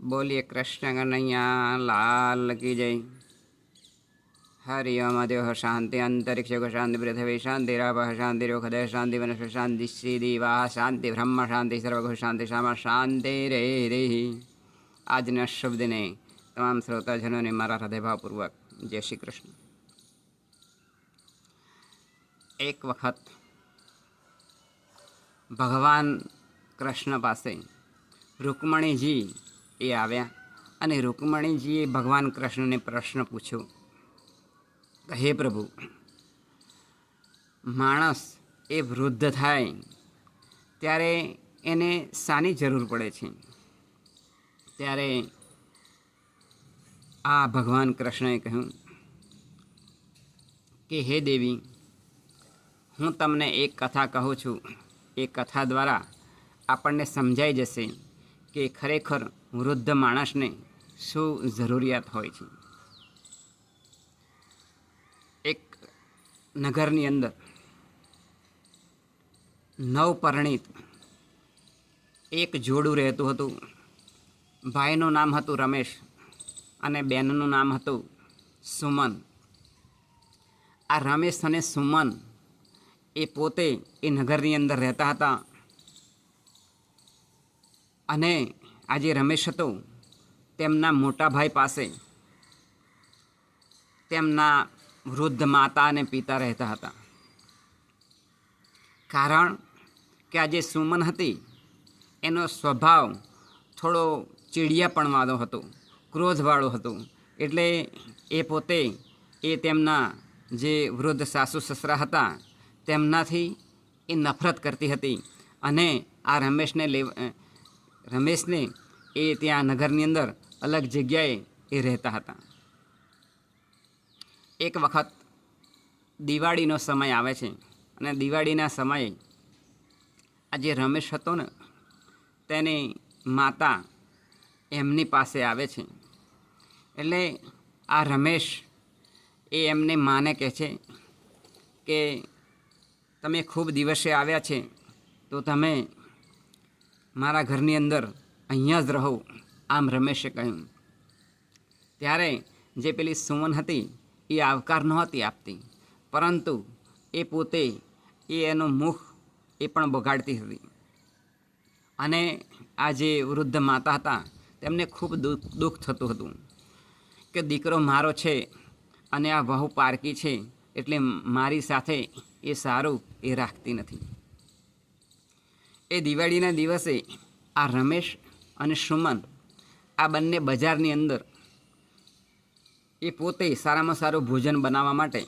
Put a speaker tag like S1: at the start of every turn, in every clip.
S1: બોલીએ કૃષ્ણ કનૈયા લાલ કી જય હરિ ઓમ દેવ શાંતિ અંતરિક્ષ શાંતિ પૃથ્વી શાંતિ રાપ શાંતિ રોખદય શાંતિ વનસ્વ શાંતિ શ્રી દિવા શાંતિ બ્રહ્મ શાંતિ સર્વગુ શાંતિ શામા શાંતિ રે રે આજના શુભ દિને તમામ શ્રોતાજનોને મારા હૃદયભાવપૂર્વક જય શ્રી કૃષ્ણ એક વખત ભગવાન કૃષ્ણ પાસે રૂકમણીજી એ આવ્યા અને રૂકમણીજીએ ભગવાન કૃષ્ણને પ્રશ્ન પૂછ્યો હે પ્રભુ, માણસ એ વૃદ્ધ થાય ત્યારે એને શાની જરૂર પડે છે? ત્યારે આ ભગવાન કૃષ્ણએ કહ્યું, કે હે દેવી, હું તમને એક કથા કહું છું. એ કથા દ્વારા આપણને સમજાઈ જશે કે ખરેખર વૃદ્ધ માણસને શું જરૂરિયાત હોય છે? એક નગરની અંદર નવપરણિત એક જોડું રહેતું હતું. ભાઈનું નામ હતું રમેશ અને બેનનું નામ હતું સુમન. આ રમેશ અને સુમન એ પોતે એ નગરની અંદર રહેતા હતા. અને આ જે રમેશ હતો, તેમના મોટા ભાઈ પાસે તેમના વૃદ્ધ માતા અને પિતા રહેતા હતા. કારણ કે આ જે સુમન હતી, એનો સ્વભાવ થોડો ચીડિયાપણવાળો હતો, ક્રોધવાળો હતો, એટલે એ પોતે એ તેમના જે વૃદ્ધ સાસુ સસરા હતા, તેમનાથી એ નફરત કરતી હતી અને આ રમેશને લેવ રમેશને એ ત્યાં નગરની અંદર અલગ જગ્યાએ એ રહેતા હતા. એક વખત દિવાળીનો સમય આવે છે અને દિવાળીના સમયે આ જે રમેશ હતો ને, તેની માતા એમની પાસે આવે છે. એટલે આ રમેશ એ એમને માને કહે છે કે, તમે ખૂબ દિવસે આવ્યા છે, તો તમે મારા ઘરની અંદર અહીંયા જ રહો, આમ રમેશે કહ્યું. ત્યારે જે પેલી સુમન હતી, એ આવકાર નહોતી આપતી, પરંતુ એ પોતે એ એનું મુખ એ પણ બગાડતી હતી. અને આ જે વૃદ્ધ માતા હતા, તેમને ખૂબ દુઃખ દુઃખ થતું હતું કે દીકરો મારો છે અને આ વહુ પારકી છે, એટલે મારી સાથે એ સારું એ રાખતી નથી. એ દિવાળીના દિવસે આ રમેશ અને સુમન આ બંને બજારની અંદર એ પોતે સારામાં સારું ભોજન બનાવવા માટે,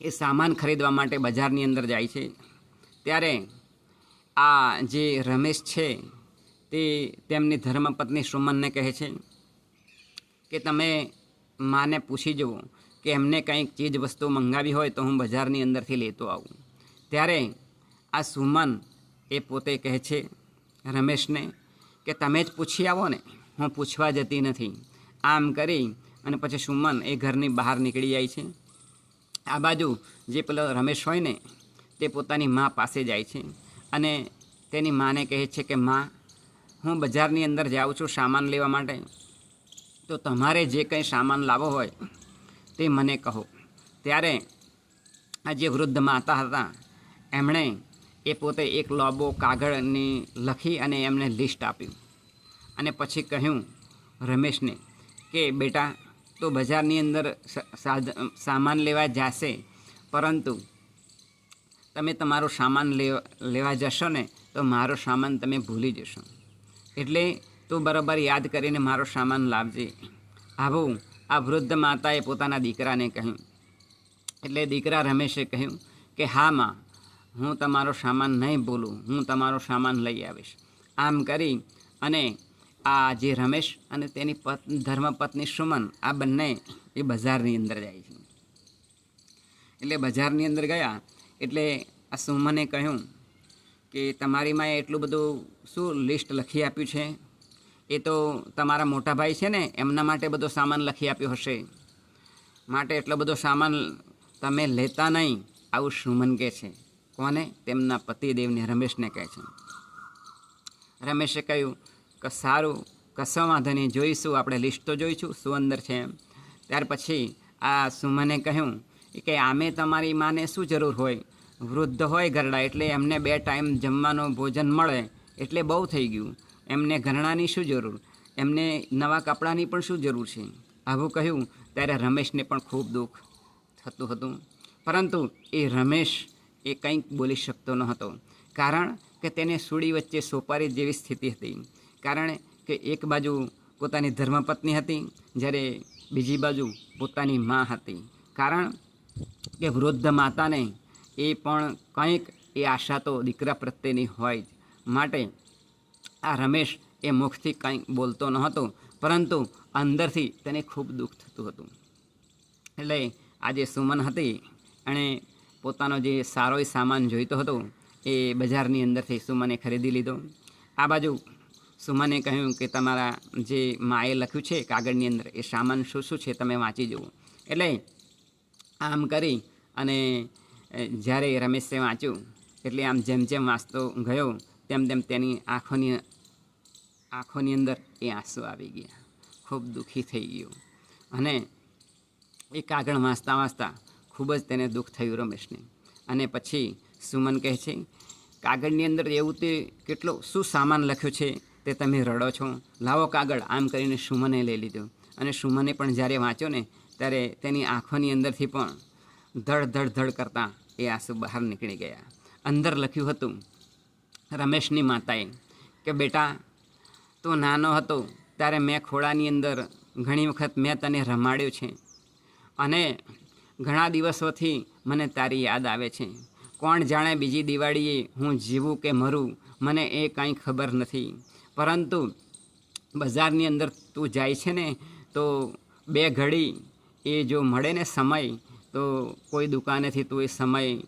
S1: એ સામાન ખરીદવા માટે બજારની અંદર જાય છે. ત્યારે આ જે રમેશ છે, તે તેમની ધર્મપત્ની સુમનને કહે છે કે, તમે માને પૂછી જુઓ કે એમને કંઈક ચીજ વસ્તુ મંગાવી હોય તો હું બજારની અંદરથી લેતો આવું. ત્યારે આ સુમન એ પોતે કહે છે રમેશને કે તમે જ પૂછી આવો ને. હું પૂછવા જતી નથી. આમ કરી અને પછી સુમન એ ઘરની બહાર નીકળી જાય છે. આ બાજુ જે પેલો રમેશ હોય ને, તે પોતાની મા પાસે જાય છે અને તેની માને કહે છે કે, મા, હું બજારની અંદર જાઉં છું સામાન લેવા માટે. તો તમારે જે કંઈ સામાન લાવો હોય, તે મને કહો. ત્યારે આ જે વૃદ્ધ માતા હતા, એમણે એ પોતે એક લોબો કાગળની લખી અને એમને લિસ્ટ આપ્યું. અને પછી કહ્યું, રમેશને, કે બેટા, તો બજારની અંદર સામાન લેવા જશે, પરંતુ તમે તમારો સામાન લેવા જશો ને, તો મારો સામાન તમે ભૂલી જશો. એટલે તું બરાબર યાદ કરીને મારો સામાન લાવજે. આવું આ વૃદ્ધ માતાએ પોતાના દીકરાને કહ્યું. એટલે દીકરા રમેશે કહ્યું કે, હા, માં હું તમારો સામાન નહીં ભૂલું, હું તમારો સામાન લઈ આવીશ. આમ કરી અને આ જે રમેશ અને તેની પત ધર્મપત્ની સુમન, આ બંને એ બજારની અંદર જાય છે. એટલે બજારની અંદર ગયા, એટલે આ સુમને કહ્યું કે તમારી માએ એટલું બધું શું લિસ્ટ લખી આપ્યું છે? એ તો તમારા મોટા ભાઈ છે ને, એમના માટે બધો સામાન લખી આપ્યો હશે. માટે એટલો બધો સામાન તમે લેતા નહીં, આવું સુમન કહે છે. કોને તેમના પતિદેવને રમેશને કહે છે. રમેશે કહ્યું, કે સારું કશો વાંધો નહીં જોઈશું, આપણે લિસ્ટ તો જોઈશું, શું અંદર છે એમ. ત્યાર પછી આ સુમને કહ્યું કે આમે તમારી માને શું જરૂર હોય? વૃદ્ધ હોય ઘરડા, એટલે એમને બે ટાઈમ જમવાનું ભોજન મળે, એટલે બહુ થઈ ગયું. એમને ઘરણાની શું જરૂર? એમને નવા કપડાની પણ શું જરૂર છે? આવું કહ્યું, ત્યારે રમેશને પણ ખૂબ દુઃખ થતું હતું. પરંતુ એ રમેશ એ કંઈક બોલી શકતો ન હતો. કારણ કે તેને સુડી વચ્ચે સોપારી જેવી સ્થિતિ હતી. કારણ કે એક બાજુ પોતાની ધર્મપત્ની હતી, જ્યારે બીજી બાજુ પોતાની મા હતી. કારણ કે વૃદ્ધ માતાને એ પણ કંઈક, એ આશા તો દીકરા પ્રત્યેની હોય જ. માટે આ રમેશ એ મુખથી કંઈક બોલતો ન હતો, પરંતુ અંદરથી તેને ખૂબ દુઃખ થતું હતું. એટલે આજે સુમન હતી, એણે પોતાનો જે સારો સામાન જોઈતો હતો, એ બજારની અંદરથી સુમને ખરીદી લીધો. આ બાજુ સુમને કહ્યું કે તમારા જે માએ લખ્યું છે કાગળની અંદર એ સામાન શું શું છે તમે વાંચી જુઓ. એટલે આમ કરી અને જ્યારે રમેશે વાંચ્યું, એટલે આમ જેમ જેમ વાંચતો ગયો, તેમ તેમ તેની આંખોની આંખોની અંદર એ આંસુ આવી ગયા. ખૂબ દુઃખી થઈ ગયું. અને એ કાગળ વાંચતા વાંચતા ખૂબ જ તેને દુઃખ થયું રમેશને. અને પછી સુમન કહે છે, કાગળની અંદર એવું તે કેટલો શું સામાન લખ્યો છે તે તમે રડો છો? લાવો કાગળ. આમ કરીને સુમને લઈ લીધો. અને સુમને પણ જ્યારે વાંચ્યો ને, ત્યારે તેની આંખોની અંદરથી પણ ધડ ધડ ધડ કરતાં એ આંસુ બહાર નીકળી ગયા. અંદર લખ્યું હતું, રમેશની માતાએ, કે બેટા, તું નાનો હતો ત્યારે મેં ખોળાની અંદર ઘણી વખત મેં તને રમાડ્યો છે. અને ઘણા દિવસોથી મને તારી યાદ આવે છે. કોણ જાણે બીજી દિવાળીએ હું જીવું કે મરું, મને એ કાંઈ ખબર નથી. પરંતુ બજારની અંદર તું જાય છે ને, તો બે ઘડી એ જો મળે ને સમય, તો કોઈ દુકાનેથી તું એ સમય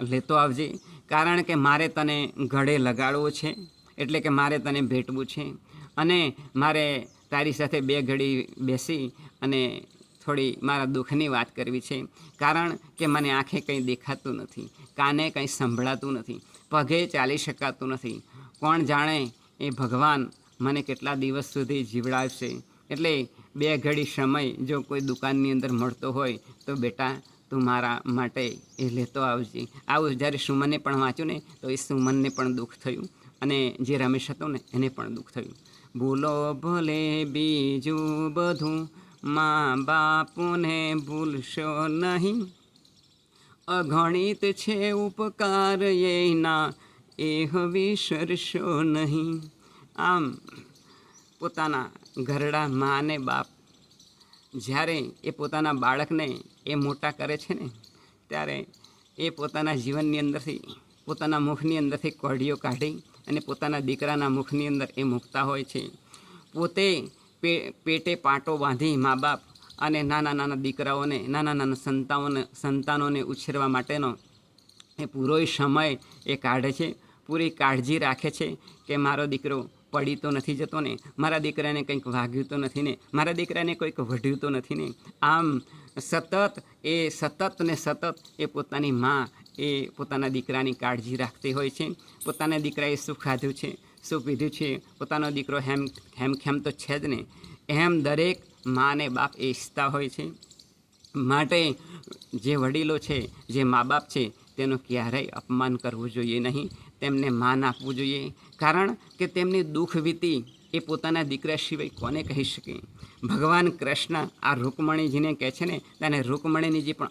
S1: લેતો આવજે. કારણ કે મારે તને ઘડે લગાડવો છે, એટલે કે મારે તને ભેટવું છે. અને મારે તારી સાથે બે ઘડી બેસી અને થોડી મારા દુઃખની વાત કરવી છે. કારણ કે મને આંખે કંઈ દેખાતું નથી, કાને કંઈ સંભળાતું નથી, પગે ચાલી શકાતું નથી. કોણ જાણે એ ભગવાન મને કેટલા દિવસ સુધી જીવડાવશે? એટલે બે ઘડી સમય જો કોઈ દુકાનની અંદર મળતો હોય, તો બેટા, તું મારા માટે એ લેતો આવજે. આવું જ્યારે સુમને પણ વાંચ્યું ને, તો એ સુમનને પણ દુઃખ થયું અને જે રમેશ હતો ને, એને પણ દુઃખ થયું. ભૂલો ભલે બીજું બધું મા બાપુને ભૂલશો નહીં. અગણિત છે ઉપકાર એના એ વિસરશો નહીં. આમ, પોતાના ઘરડા મા ને બાપ, જ્યારે એ પોતાના બાળકને એ મોટા કરે છે ને, ત્યારે એ પોતાના જીવનની અંદરથી, પોતાના મુખની અંદરથી કોઢીઓ કાઢી અને પોતાના દીકરાના મુખની અંદર એ મૂકતા હોય છે. પોતે પે, પેટે પાટો બાંધી મા બાપ અને નાના નાના દીકરાઓને, નાના નાના સંતાઓને, સંતાનોને ઉછેરવા માટેનો એ પૂરો સમય એ કાઢે છે. પૂરી કાળજી રાખે છે કે મારો દીકરો પડી તો નથી જતો ને, મારા દીકરાને કંઈક વાગ્યું તો નથી ને, મારા દીકરાને કોઈક વઢ્યું તો નથી ને. આમ સતત એ સતત ને સતત એ પોતાની મા એ પોતાના દીકરાની કાળજી રાખતી હોય છે. પોતાના દીકરાએ શું ખાધું છે. શું પીધું છે? પોતાનો દીકરો હેમ, હેમખેમ તો છે જ ને. એમ દરેક મા અને બાપ એ ઈચ્છતા હોય છે. માટે જે વડીલો છે, જે મા બાપ છે, તેનું ક્યારેય અપમાન કરવું જોઈએ નહીં. તેમને માન આપવું જોઈએ. કારણ કે તેમની દુઃખ વીતી એ પોતાના દીકરા સિવાય કોને કહી શકે? ભગવાન કૃષ્ણ આ રૂકમણીજીને કહે છે ને, તેને જે પણ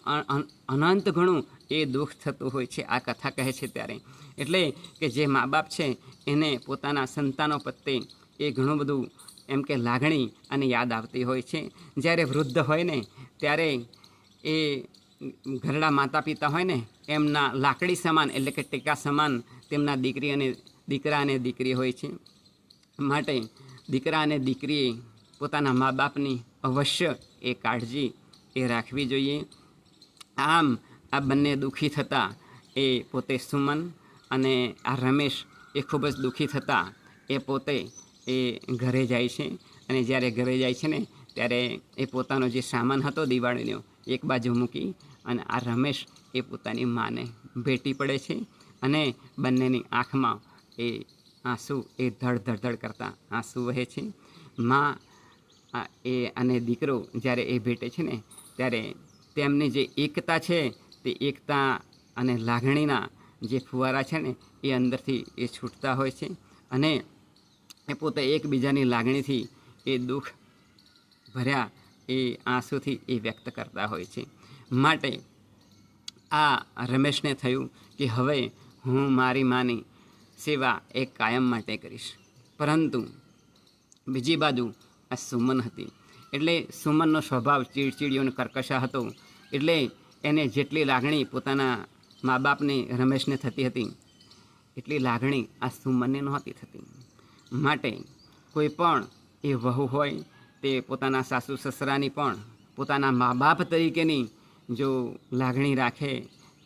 S1: અનંત ઘણું એ દુઃખ થતું હોય છે, આ કથા કહે છે ત્યારે. એટલે કે જે મા બાપ છે, એને પોતાના સંતાનો પ્રત્યે એ ઘણું બધું એમ કે લાગણી અને યાદ આવતી હોય છે. જ્યારે વૃદ્ધ હોય ને, ત્યારે એ ઘરડા માતા પિતા હોય ને, એમના લાકડી સમાન એટલે કે ટેકા સમાન તેમના દીકરી અને દીકરા અને દીકરી હોય છે. માટે દીકરા અને દીકરીએ પોતાના મા બાપની અવશ્ય એ કાળજી એ રાખવી જોઈએ. આમ આ બંને દુઃખી થતાં એ પોતે સુમન અને આ રમેશ એ ખૂબ જ દુઃખી થતાં એ પોતે એ ઘરે જાય છે અને જ્યારે ઘરે જાય છે ને ત્યારે એ પોતાનો જે સામાન હતો દિવાળીનો એક બાજુ મૂકી અને આ રમેશ એ પોતાની માને ભેટી પડે છે અને બંનેની આંખમાં એ આંસુ એ ધડ ધડ ધડ કરતા આંસુ વહે છે. માં એ અને દીકરો જ્યારે એ ભેટે છે ને, ત્યારે તેમની જે એકતા છે તે એકતા અને લાગણીના જે ફુવારા છે ને, એ અંદરથી એ છૂટતા હોય છે અને એ પોતે એકબીજાની લાગણીથી એ દુઃખ ભર્યા એ આંસુથી એ વ્યક્ત કરતા હોય છે. માટે આ રમેશને થયું કે હવે હું મારી માની સેવા એ કાયમ માટે કરીશ. પરંતુ બીજી બાજુ આ સુમન હતી. એટલે સુમનનો સ્વભાવ ચીડચીડિયો અને કર્કશા હતો. એટલે એને જેટલી લાગણી પોતાના મા બાપની રમેશને થતી હતી, એટલી લાગણી આ સુમનને નહોતી થતી. માટે કોઈ પણ એ વહુ હોય, તે પોતાના સાસુ સસરાની પણ પોતાના મા બાપ તરીકેની જો લાગણી રાખે,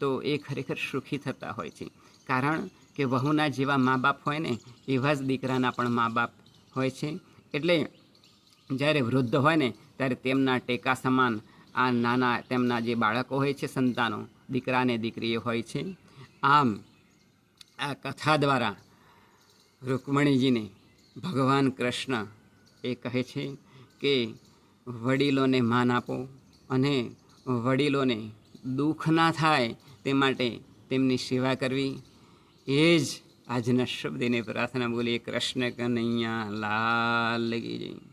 S1: તો એ ખરેખર સુખી થતા હોય છે. કારણ કે વહુના જેવા મા બાપ હોય ને, એવા જ દીકરાના પણ મા બાપ હોય છે. એટલે જ્યારે વૃદ્ધ હોય ને, ત્યારે તેમના ટેકા સમાન આ નાના તેમના જે બાળકો હોય છે, સંતાનો દીકરા અને દીકરીઓ હોય છે. આમ આ કથા દ્વારા રૂકમણીજીને ભગવાન કૃષ્ણ એ કહે છે કે, વડીલોને માન આપો અને વડીલોને દુઃખ ના થાય તે માટે તેમની સેવા કરવી. એ જ આજના શબ્દને પ્રાર્થના બોલીએ કૃષ્ણ કનૈયા લાલ લગી જય.